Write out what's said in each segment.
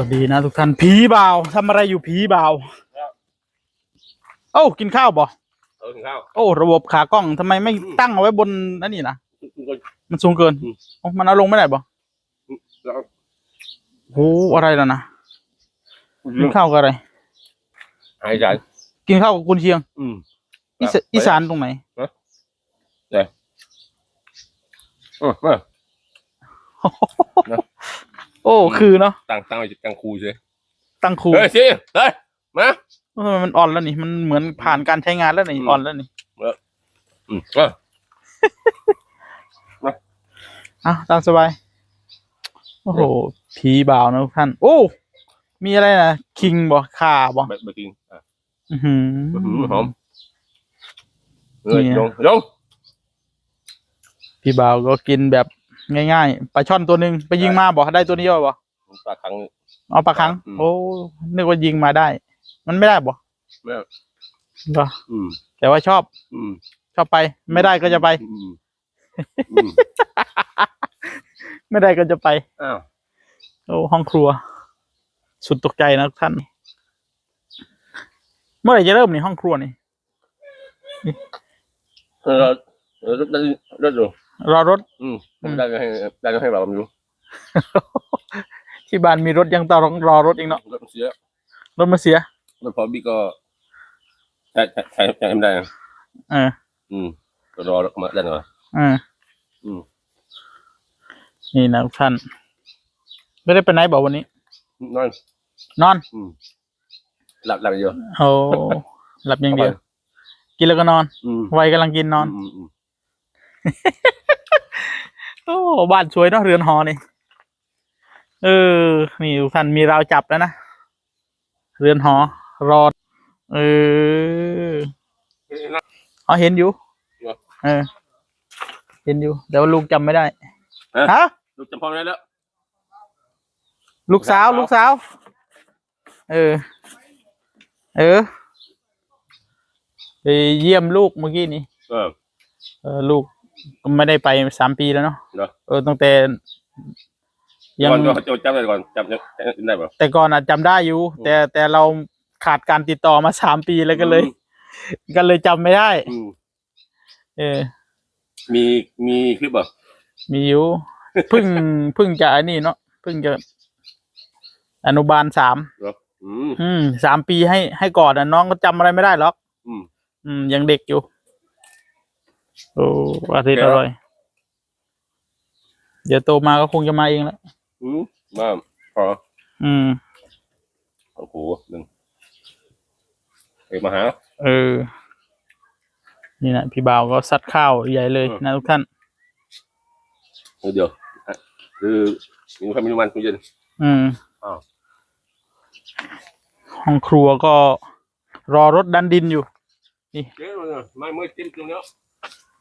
สวัสดีนะทุกท่านผีบ่าวทำอะไรอยู่ผีบ่าวโอ้ากินข้าวบ่เออถึงข้าวโอ้ระบบขากล้องทำไมไม่ตั้งเอาไว้บนนั่นนี่นะคุณก็มันสูงเกินอืมโอ้มันเอาลงไม่ได้บ่แล้วโอ้อะไรล่ะนะกินข้าวกับอะไรหายใจกินข้าวกับกุนเชียง อืมอีสอีสานตรงไหนเออมาโอ้ คือเนาะตั้งตั้งไว้ตั้งครูใช่ตั้งครูเฮ้ยสิเฮ้ยมาทำไมมันอ่อนแล้วนี่มันเหมือนผ่านการใช้งานแล้วนี่อืมอ่อนแล้วนี่อืมมาอะตามสบายโอ้โหผีบ่าวนะทุกท่าน โอ้ มีอะไรนะคิงบ่ข่าบ่แบบแบบกินอะอื้อหืออืมหอมเฮ้ยเนี่ยลงลงพี่บ่าวก็กินแบบ ง่ายๆปลาช่อนตัวหนึ่งไปยิงมาบอกได้ตัวนี้ย่อยบ่ปลาครั้งเอาปลาครั้งอืม โอ้นึกว่ายิงมาได้ มันไม่ได้บ่ไม่เอาก็อืมแต่ว่าชอบอืมชอบไป ไม่ได้ก็จะไป อืมอืมไม่ได้ก็จะไป อ้าวโอ้ห้องครัว สุดตกใจนะทุกท่าน เมื่อไหร่จะเริ่มนี่ห้องครัวนี่เออเราเออได้ได้ดู รอรถ อืมอืมได้ก็ให้ได้ก็ให้เราไม่รู้ที่บ้านมีรถยังต้องรอรถอีกเนาะรถมันเสียรถมาเสียรถพอบี้ก็ใช้ใช้ใช้ใช้ไม่ได้นะเอออืมก็รอมาได้หน่อยเอออืมนี่นะทุกท่าน ไม่ได้ไปไหนบอกวันนี้ นอน นอน อืมหลับหลับเยอะโอ้หลับอย่างเดียว กินแล้วก็นอน อืมวัยกำลังกินนอน อืมอืม โอ้บ้านสวยเนาะเรือนหอนี่เออ นี่ทุกท่านมีราวจับแล้วนะ เรือนหอ รอด เออเฮ้ยนะอ๋อเห็นอยู่เหรอเออ เห็นอยู่ แต่ว่าลูกจำไม่ได้ฮะฮะ ลูกจำพ่อไม่ได้แล้ว ลูกสาว ลูลูกกสาสาววเออ เออ ไปเยี่ยมลูกเมื่อกี้นี้ เออเออลูก ก็ไม่ได้ไปสามปีแล้วเนาะเหรอเออตั้งแต่ยังก่อนก็จำได้ก่อนจำจำได้ป่ะแต่ก่อนอะจำได้อยู่อืมแต่แต่เราขาดการติดต่อมาสามปีแล้วก็เลย ก็เลยจำไม่ได้ อืมเออ มีมีคลิปป่ะมีอยู่ เพึ่งเพึ่งจะอันนี้เนาะเพึ่งจะอนุบาลสามเหรออืม อืมสามปีให้ให้ก่อนอะน้องก็จำอะไรไม่ได้หรอกอืม อืมยังเด็กอยู่ โอ้อาทิตย์แกอร่อยเดี๋ยวโตมาก็คงจะมาเองแหละอืมมาพอ อืมโอ้โหหนึ่งเอกมาหา เออ นี่นะพี่บ่าวก็ซัดข้าวใหญ่เลยอืมนะทุกท่านเดี๋ยวอะคือมีความมีมันคุณเย็นอืมอ้าวห้องครัวก็รอรถดันดินอยู่เจ๊มาไม่เมื่อจิ้มตรงเนี้ย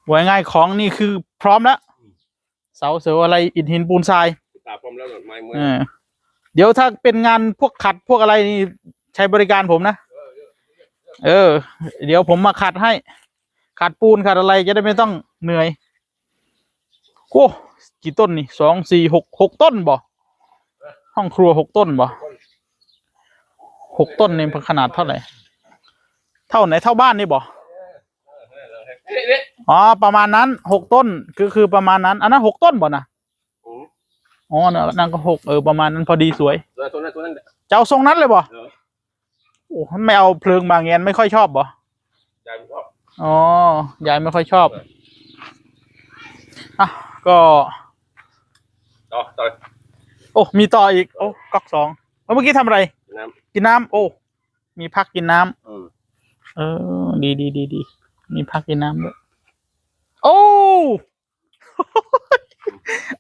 ไว้ง่ายของนี่คือพร้อมแล้วเสาเสาอะไรอิฐหินปูนทรายตาพร้อมแล้วไม่เมื่อเออเดี๋ยวถ้าเป็นงานพวกขัดพวกอะไรนี่ใช้บริการผมนะ เออ เดี๋ยวผมมาขัดให้ ขัดปูนขัดอะไรจะได้ไม่ต้องเหนื่อยโอ้กี่ต้นนี่สองสี่หกหกต้นบ่ห้องครัวหกต้นบ่หกต้นนี่ขนาดเท่าไหร่ เท่าไหนเท่าบ้านนี่บ่เอ๊ะเอ๊ะอ๋อประมาณนั้นหกต้นคือคือประมาณนั้น อันนั้นหกต้นบ่นะอืมอ๋อเนี่ยนั่นก็หกเออประมาณนั้นพอดีสวยตัวนั้นตัวนั้นตัวนั้นจะเอาทรงนั้นเลยบ่เออโอ้ไม่เอาเพลิงบางแงนไม่ค่อยชอบบ่ใจมันชอบอ๋อยายไม่ค่อยชอบอะก็ต่อต่อโอ้มีต่ออีกโอ้ก๊อกสองเมื่อกี้ทำอะไร น้กินน้ำโอ้มีพักกินน้ำำอืม เออ ดีดีดีดีมีพักกินน้ำด้วยโอ้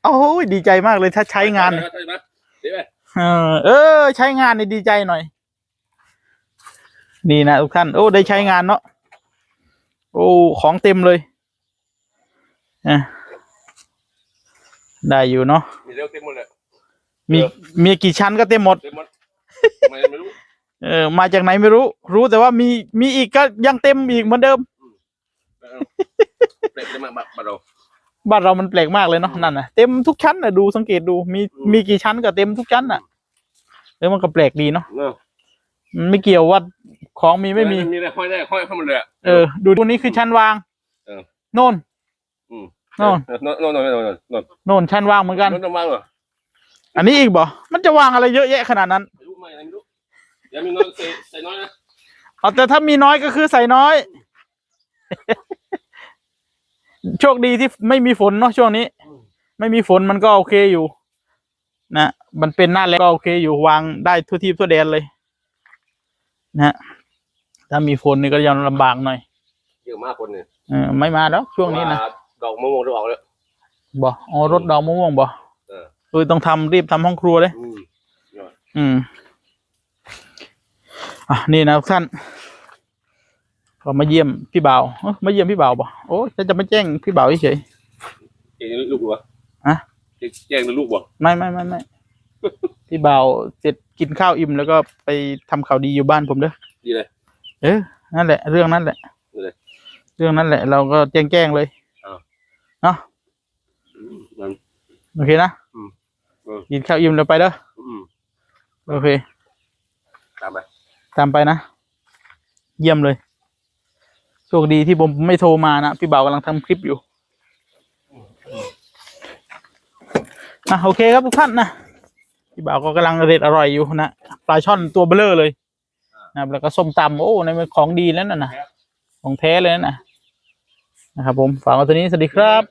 โอ้ยดีใจมากเลยถ้าใช้งาน ใช่ไหมเดี๋ยวไปเออ เออ ใช้งานนี่ดีใจหน่อย นี่นะทุกท่าน โอ้ ได้ใช้งานเนาะ โอ้ ของเต็มเลยอะได้อยู่เนาะ มีเรื่องเต็มหมดเลยมีมีกี่ชั้นก็เต็มหมด เออ มาจากไหนไม่รู้ รู้แต่ว่ามีมีอีกก็ยังเต็มอีกเหมือนเดิมเต็มมามาเรา บ้านเรามันแปลกมากเลยเนาะนั่นน่ะเต็มทุกชั้นน่ะดูสังเกตดูมีอืมมีกี่ชั้นก็เต็มทุกชั้นน่ะเออมันก็แปลกดีเนาะเนาะมันไม่เกี่ยวว่าของมีไม่มี มีอะไรค่อยได้ค่อยเข้ามาเลยอะ เออ ดูตัวนี้คือชั้นวางเออ โน่น อืมโน่น โน่นโน่นโน่นโน่นโน่นโน่นโน่นชั้นวางเหมือนกัน โน่นต้องวางเหรออันนี้อีกบ่ มันจะวางอะไรเยอะแยะขนาดนั้น ไม่รู้ไม่รู้เดี๋ยวมีน้อยใส่ใส่น้อยนะเอาแต่ถ้ามีน้อยก็คือใส่น้อย โชคดีที่ไม่มีฝนเนาะช่วงนี้ ไม่มีฝนมันก็โอเคอยู่ นะมันเป็นหน้าแล้งก็โอเคอยู่วางได้ทั่วทีทั่วแดนเลยนะฮะถ้ามีฝนนี่ก็ยังลำบากหน่อยเยอะมากคนเนี่ยเออไม่มาแล้วช่วงนี้นะาดอกมะม่วงจะออกแล้ว บ่อ๋อรถดอกมะม่วงบ่เออ เออต้องทำรีบทำห้องครัวเลย อืมอืม อะ นี่นะทุกท่าน ก็มาเยี่ยมพี่บ่าวเอ้อมาเยี่ยมพี่บ่าวบ่โอ้ยจะจะไม่แจ้งพี่บ่าวเฉยเจ๊งลูกวะฮะแจ้งลูกบ่ๆไม่ไม่ไม่ไม่พี่บ่าวเสร็จกินข้าวอิ่มแล้วก็ไปทำข่าวดีอยู่บ้านผมเด้อ ดีเลย เออ นั่นแหละ เรื่องนั้นแหละนั่นแหละเรื่องนั้นแหละ เราก็แจ้งแจ้งๆเลยอ้าวเนาะนั่นโอเคนะอืมเออ กินข้าวอิ่มแล้วไปเด้อ อืมโอเค ตามไป ตามไปนะ เยี่ยมเลย โชคดีที่ผมไม่โทรมานะ พี่บ่าวกำลังทำคลิปอยู่นะโอเคครับทุกท่านนะพี่บ่าวก็กำลังเด็ดอร่อยอยู่นะปลาช่อนตัวเบลอเลยนะแล้วก็ส้มตำโอ้ในมันของดีแล้วนะนะของแท้เลยนะนะครับผมฝากมาตัวนี้สวัสดีครับ